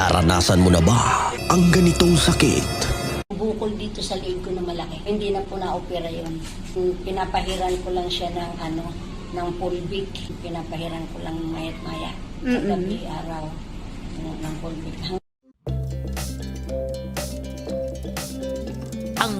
Naranasan mo na ba ang ganitong sakit? bukol dito sa liig ko na malaki. Hindi na po na-opera yun. Pinapahiran ko lang siya ng ano, ng pulbik. Pinapahiran ko lang mayat maya. Sa gabi, araw, ng, ng pulbik.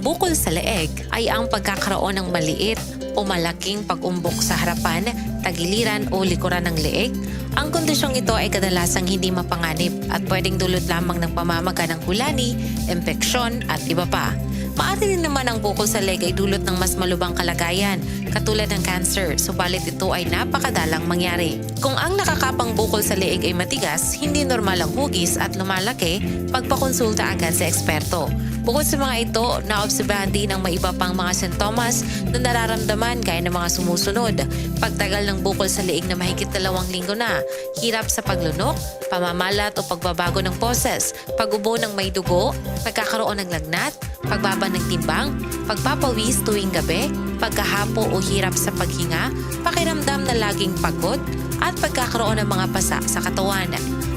Bukol sa leeg ay ang pagkakaroon ng maliit o malaking pag-umbok sa harapan, tagiliran o likuran ng leeg. Ang kondisyong ito ay kadalasang hindi mapanganib at pwedeng dulot lamang ng pamamaga ng hulani, impeksyon at iba pa. Maaari din naman ang bukol sa leg ay dulot ng mas malubang kalagayan, katulad ng cancer, subalit ito ay napakadalang mangyari. Kung ang nakakapang bukol sa leeg ay matigas, hindi normal ang hugis at lumalaki, pagpakonsulta agad sa eksperto. Bukod sa mga ito, naobserbahan din ang may iba pang mga sintomas na nararamdaman gaya ng mga sumusunod. Pagtagal ng bukol sa leeg na mahigit dalawang linggo na, hirap sa paglunok, pamamalat o pagbabago ng poses, pag-ubo ng may dugo, pagkakaroon ng lagnat, pagbaba ng timbang, pagpapawis tuwing gabi, pagkahapo o hirap sa paghinga, pakiramdam na laging pagod, at pagkakaroon ng mga pasa sa katawan.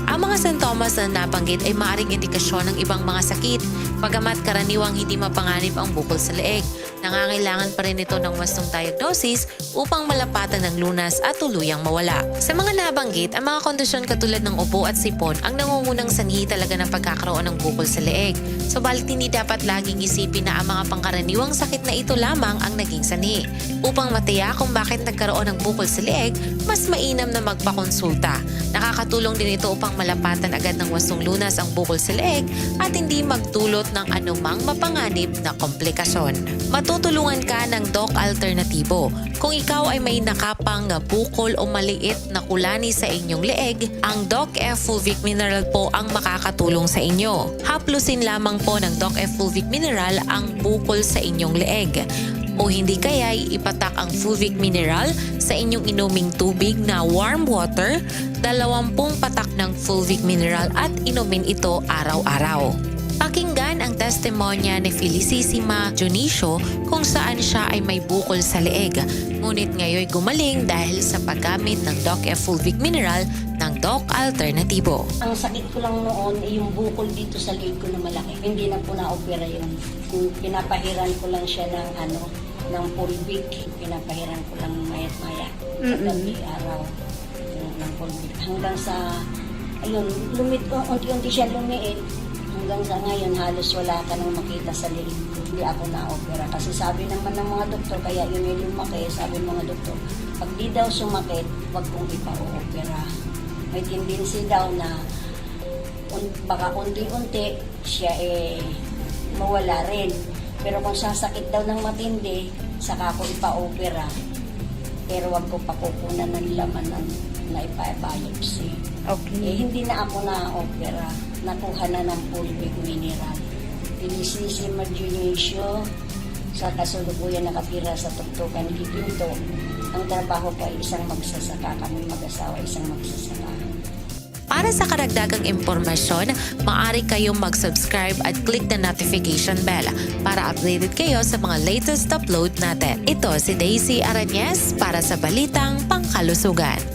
Ang mga sintomas na nabanggit ay maaaring indikasyon ng ibang mga sakit, pagamat karaniwang hindi mapanganib ang bukol sa leeg. Nangangailangan pa rin ito ng wastong diagnosis upang malapatan ng lunas at tuluyang mawala. Sa mga nabanggit, ang mga kondisyon katulad ng ubo at sipon ang nangungunang sanhi talaga ng pagkakaroon ng bukol sa leeg. Subalit hindi dapat laging isipin na ang mga pangkaraniwang sakit na ito lamang ang naging sanhi. Upang mataya kung bakit nagkaroon ng bukol sa leeg, mas mainam na magpakonsulta. Nakakatulong din ito upang malapatan agad ng wastong lunas ang bukol sa leeg at hindi magdulot ng anumang mapanganib na komplikasyon. Matutulungan ka ng Doc Alternatibo. Kung ikaw ay may nakapang bukol o maliit na kulani sa inyong leeg, ang Doc Fulvic Mineral po ang makakatulong sa inyo. Haplusin lamang po ng Doc Fulvic Mineral ang bukol sa inyong leeg o hindi kaya ipatak ang Fulvic Mineral sa inyong inuming tubig na warm water, 20 patak ng Fulvic Mineral at inumin ito araw-araw. Pakinggan ang testimonya ni Felicissima Junicio kung saan siya ay may bukol sa leeg. Ngunit ngayon gumaling dahil sa paggamit ng Doc F Fulvic Mineral ng Doc Alternatibo. Ang sakit ko lang noon ay yung bukol dito sa liig ko na malaki. Hindi na po na-opera yun. Pinapahiran ko lang siya ng ano, ng pulbik. Pinapahiran ko lang mayat maya. Sa gabi, araw, ng, ng pulbik. Hanggang sa, ayun, lumit ko, unti-unti siya lumiit. Hanggang sa ngayon, halos wala ka nang makita sa liig. Hindi ako na-opera. Kasi sabi naman ng mga doktor, kaya yun yung lumaki, sabi ng mga doktor, pag di daw sumakit, wag kong ipa-opera. May tendency daw na un- baka unti-unti siya eh mawala rin. Pero kung sasakit daw ng matindi, saka ko ipa-opera. Pero wag ko pakukunan ng laman ng na ipa-biopsy. Okay. Eh, hindi na ako na-opera. Nakuha na ng pulvic mineral. Pinisisima Junicio, sa kasulukuyan nakatira sa Tuktukan Gipinto. Ang trabaho ko ay isang magsasaka. Kami mag-asawa, isang magsasaka. Para sa karagdagang impormasyon, maaari kayong mag-subscribe at click the notification bell para updated kayo sa mga latest upload natin. Ito si Daisy Arañez para sa Balitang Pangkalusugan.